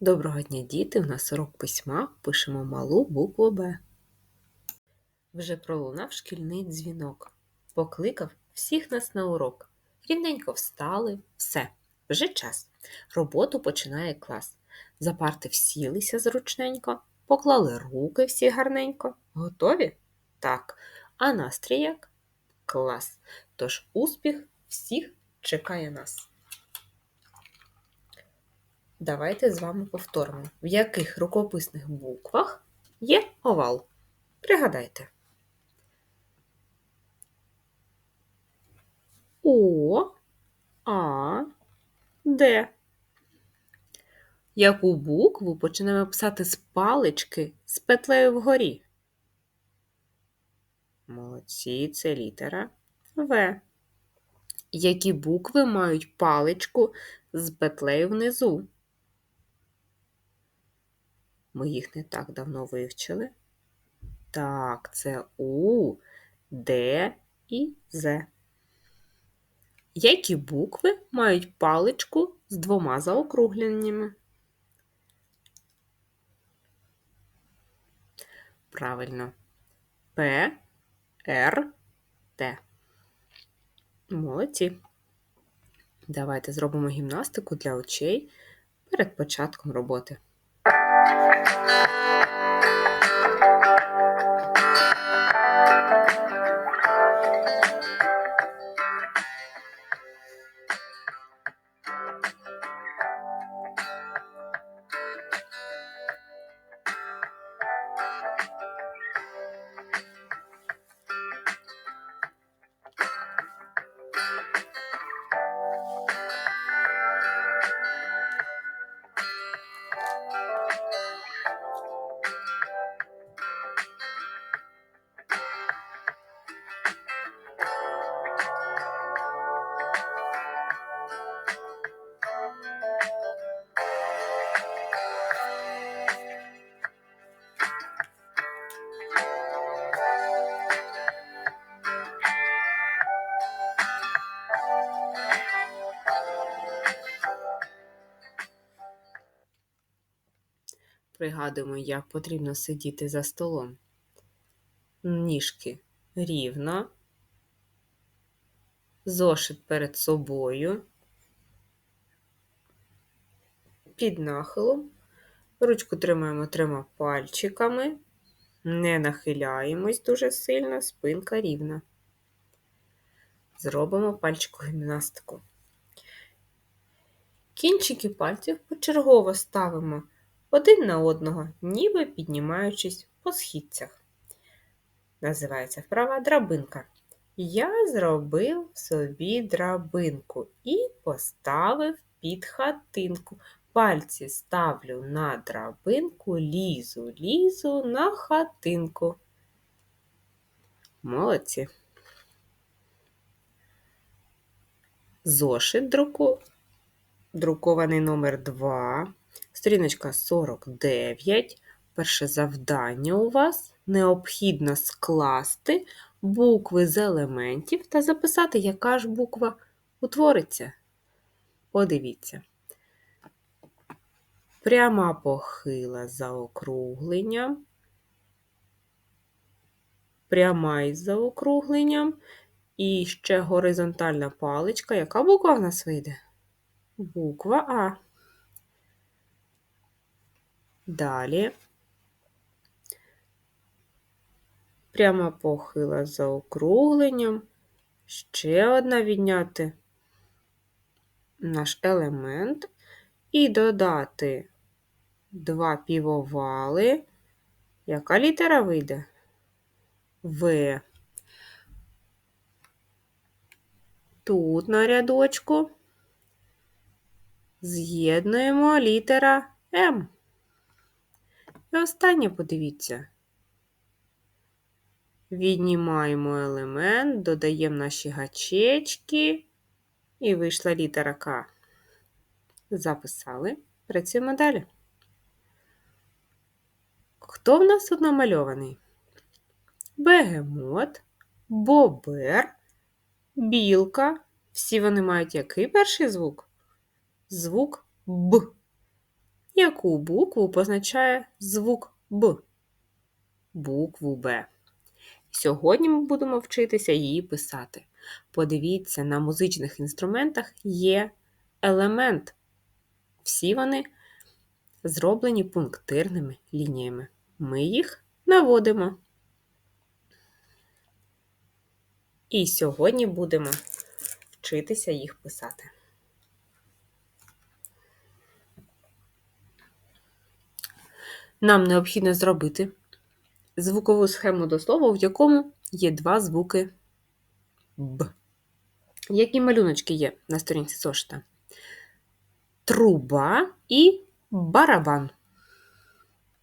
Доброго дня, діти! У нас урок письма. Пишемо малу букву Б. Вже пролунав шкільний дзвінок. Покликав всіх нас на урок. Рівненько встали. Все, вже час. Роботу починає клас. За парти всілися зручненько, поклали руки всі гарненько. Готові? Так. А настрій як? Клас. Тож успіх всіх чекає нас. Давайте з вами повторимо, в яких рукописних буквах є овал. Пригадайте. О, А, Д. Яку букву почнемо писати з палички з петлею вгорі? Молодці, це літера В. Які букви мають паличку з петлею внизу? Ми їх не так давно вивчили. Так, це У, Д і З. Які букви мають паличку з двома заокругленнями? Правильно. П, Р, Т. Молодці. Давайте зробимо гімнастику для очей перед початком роботи. Bye. Пригадуємо, як потрібно сидіти за столом. Ніжки рівно, зошит перед собою, під нахилом. Ручку тримаємо трьома пальчиками, не нахиляємось дуже сильно, спинка рівна. Зробимо пальчику гімнастику. Кінчики пальців почергово ставимо один на одного, ніби піднімаючись по східцях. Називається вправа драбинка. Я зробив собі драбинку і поставив під хатинку. Пальці ставлю на драбинку, лізу, лізу на хатинку. Молодці. Зошит друку. друкований номер 2 Сторіночка 49. Перше завдання у вас необхідно скласти букви з елементів та записати, яка ж буква утвориться. Подивіться. Пряма похила за округленням, пряма із заокругленням. І ще горизонтальна паличка. Яка буква в нас вийде? Буква А. Далі пряма похила за округленням. Ще одна відняти наш елемент і додати два півовали. Яка літера вийде? В. Тут на рядочку з'єднуємо літера М. І останнє подивіться. Віднімаємо елемент, додаємо наші гачечки і вийшла літера К. Записали. Працюємо далі. Хто в нас тут намальований? Бегемот, бобер, білка. Всі вони мають який перший звук? Звук Б. Яку букву позначає звук Б? Букву Б. Сьогодні ми будемо вчитися її писати. Подивіться, на музичних інструментах є елемент. Всі вони зроблені пунктирними лініями. Ми їх наводимо. І сьогодні будемо вчитися їх писати. Нам необхідно зробити звукову схему до слова, в якому є два звуки Б. Які малюночки є на сторінці зошита? Труба і барабан.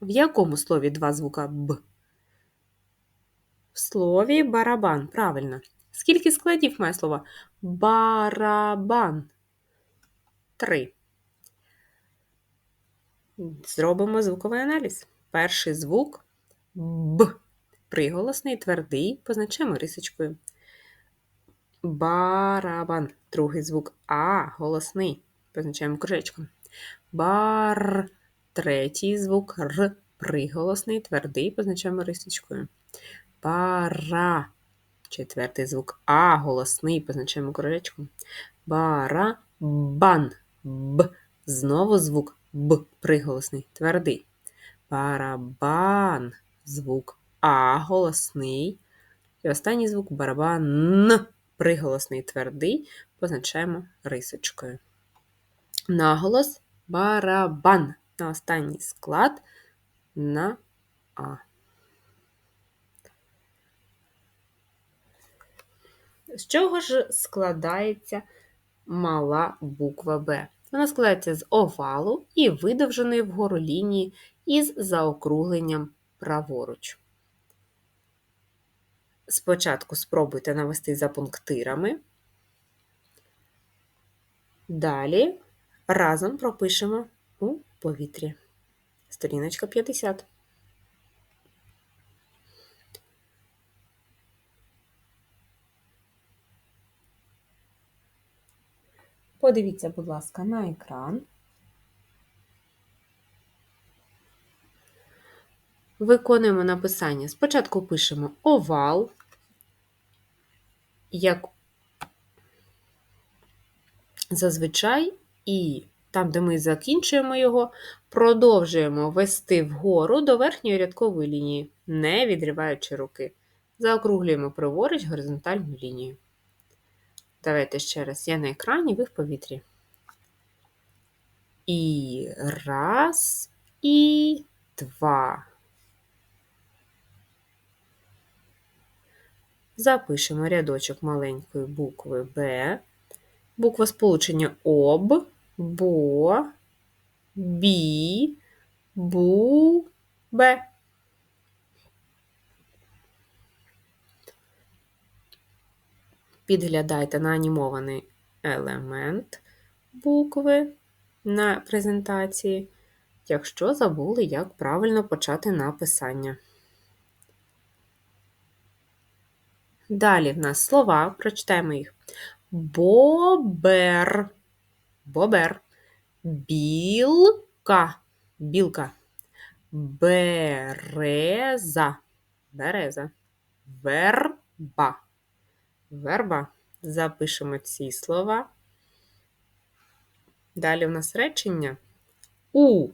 В якому слові два звука Б? В слові барабан. Правильно. Скільки складів має слово барабан? Три. Зробимо звуковий аналіз. Перший звук Б. Приголосний, твердий, позначаємо рисочкою. Барабан. Другий звук А. Голосний. Позначаємо кружечком. Бар. Третій звук Р. Приголосний, твердий, позначаємо рисочкою. Бара. Четвертий звук А. Голосний, позначаємо кружечком. Барабан. Б. Знову звук Б. Приголосний, твердий. Барабан. Звук А. Голосний. І останній звук барабан. Приголосний твердий, позначаємо рисочкою. Наголос барабан. На останній склад на А. З чого ж складається мала буква Б? Вона складається з овалу і видовженої вгору лінії із заокругленням праворуч. Спочатку спробуйте навести за пунктирами. Далі разом пропишемо у повітрі. Сторіночка 50. Подивіться, будь ласка, на екран. Виконуємо написання. Спочатку пишемо овал, як зазвичай, і там, де ми закінчуємо його, продовжуємо вести вгору до верхньої рядкової лінії, не відриваючи руки. Заокруглюємо праворуч горизонтальну лінію. Давайте ще раз я на екрані, ви в повітрі. І раз, і два. Запишемо рядочок маленької букви Б, буква сполучення об, бо, бі, бу, бе. Підглядайте на анімований елемент букви на презентації, якщо забули, як правильно почати написання. Далі в нас слова, прочитаємо їх. Бобер, бобер, білка, білка, береза, береза, верба, верба. Запишемо ці слова. Далі у нас речення у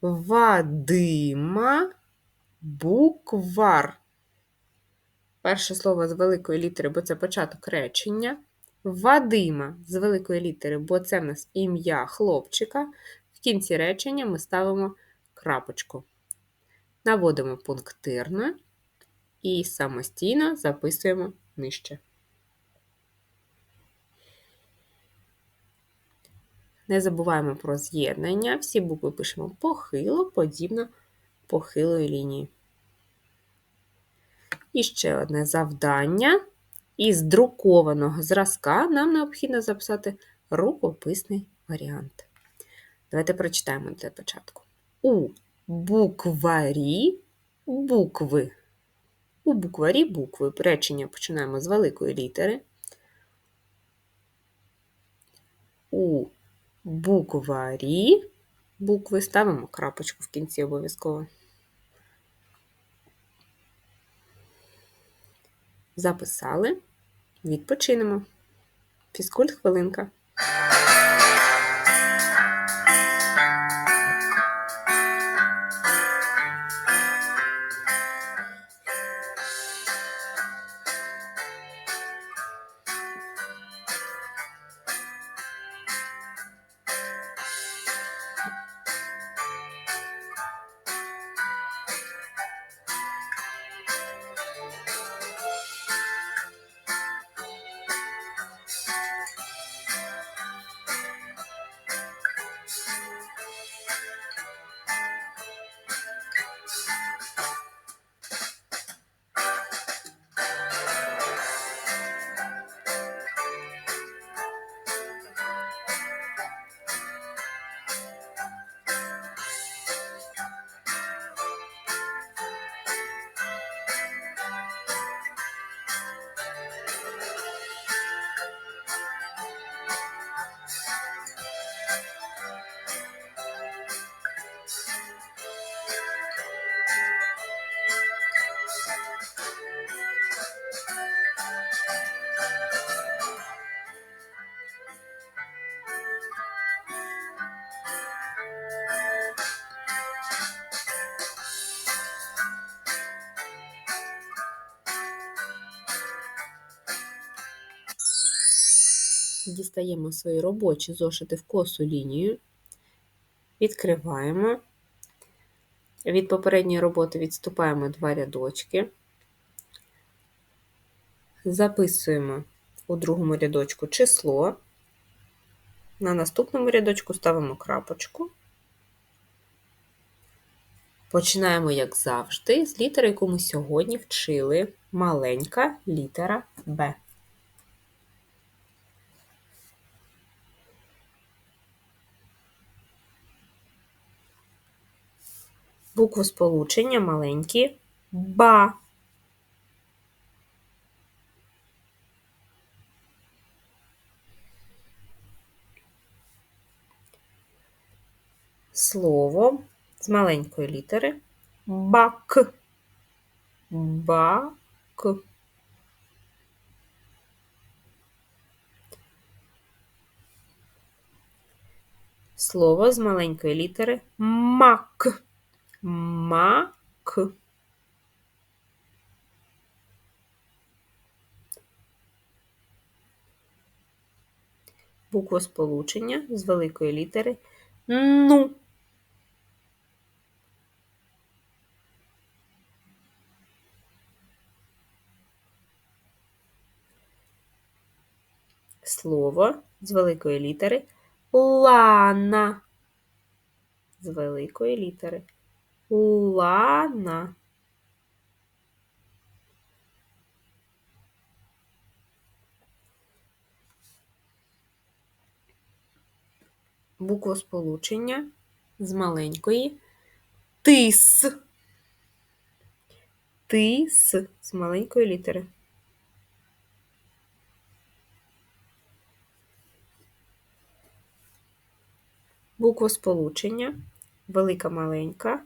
Вадима буквар. Перше слово з великої літери, бо це початок речення. Вадима з великої літери, бо це в нас ім'я хлопчика. В кінці речення ми ставимо крапочку. Наводимо пунктирно і самостійно записуємо нижче. Не забуваємо про з'єднання. Всі букви пишемо похило, подібно похилої лінії. І ще одне завдання. Із друкованого зразка нам необхідно записати рукописний варіант. Давайте прочитаємо для початку. У букварі букви. У букварі букви. Речення починаємо з великої літери. У букварі букви, ставимо крапочку в кінці обов'язково. Записали, відпочинемо. Фізкульт хвилинка. Дістаємо свої робочі зошити в косу лінію, відкриваємо. Від попередньої роботи відступаємо два рядочки, записуємо у другому рядочку число. На наступному рядочку ставимо крапочку. Починаємо, як завжди, з літери, яку ми сьогодні вчили. Маленька літера Б. Букву сполучення маленькі ба. Слово з маленької літери бак. Бак. Слово з маленької літери мак. Мак. Буква сполучення з великої літери ну. Слово з великої літери лана. З великої літери Лана. Буква сполучення з маленької тис. Тис з маленької літери. Буква сполучення велика маленька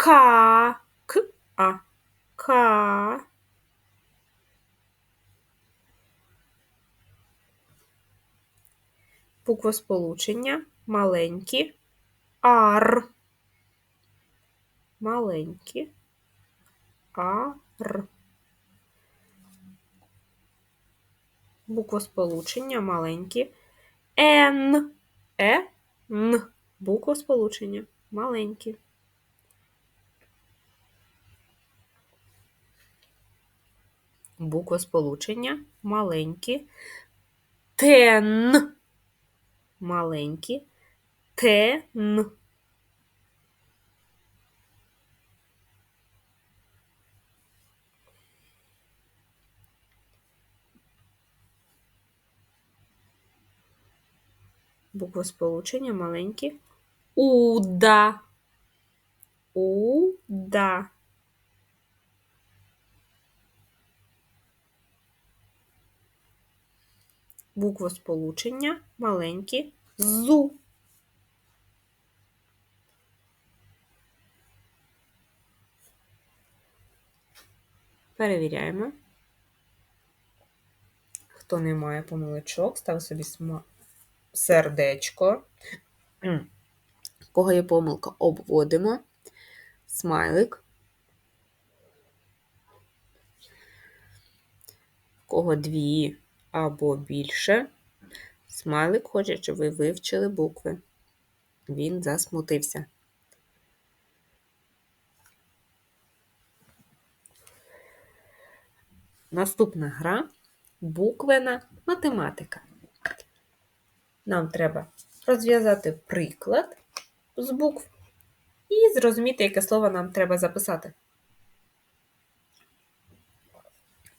Ка. К. А. Ка. Буква сполучення маленькі. Ар. Маленькі. Ар. Буква сполучення маленькі. Н. Е. Н. Буква сполучення маленькі. Буква сполучення маленькі. Тен. Маленькі. Тен. Буква сполучення маленькі. Уда. Уда. буквосполучення маленькі ЗУ. Перевіряємо. Хто не має помилочок, став собі сердечко. У кого є помилка, обводимо смайлик. У кого дві або більше. Смайлик хоче, щоб ви вивчили букви. Він засмутився. Наступна гра буквена математика. Нам треба розв'язати приклад з букв і зрозуміти, яке слово нам треба записати.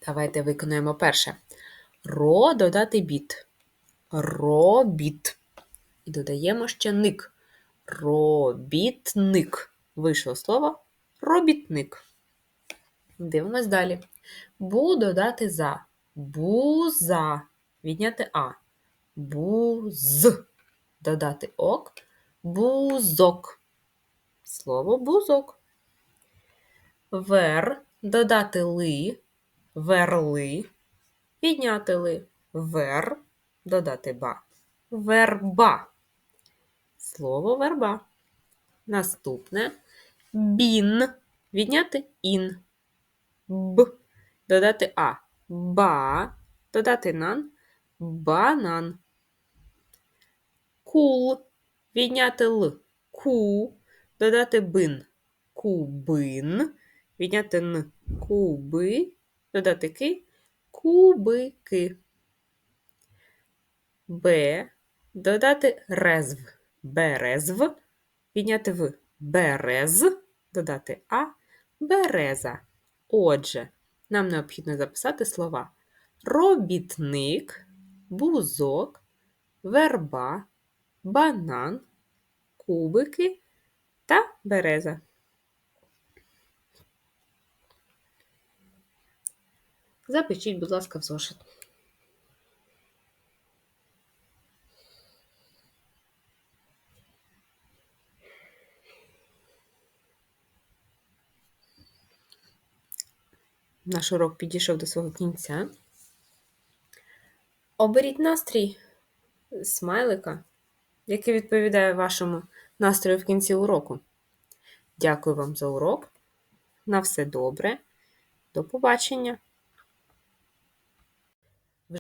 Давайте виконуємо перше. Ро додати біт. Робіт. І додаємо ще ник. Робітник. Вийшло слово робітник. Дивимось далі. Бу додати за. Буза. Відняти А. Буз. Додати ок. Бузок. Слово бузок. Вер. Додати ли. Верли. Підняти ли. Вер. Додати ба. Верба. Слово верба. Наступне бін. Відняти ін. Б. Додати а. Ба. Додати нан. Банан. Кул. Відняти л. Ку. Додати бин. Кубин. Відняти н. Куби. Додати ки. Кубики. Б. Додати резв. Березв. Відняти в. Берез. Додати а. Береза. Отже, нам необхідно записати слова робітник, бузок, верба, банан, кубики та береза. Запишіть, будь ласка, в зошит. Наш урок підійшов до свого кінця. Оберіть настрій смайлика, який відповідає вашому настрою в кінці уроку. Дякую вам за урок. На все добре. До побачення!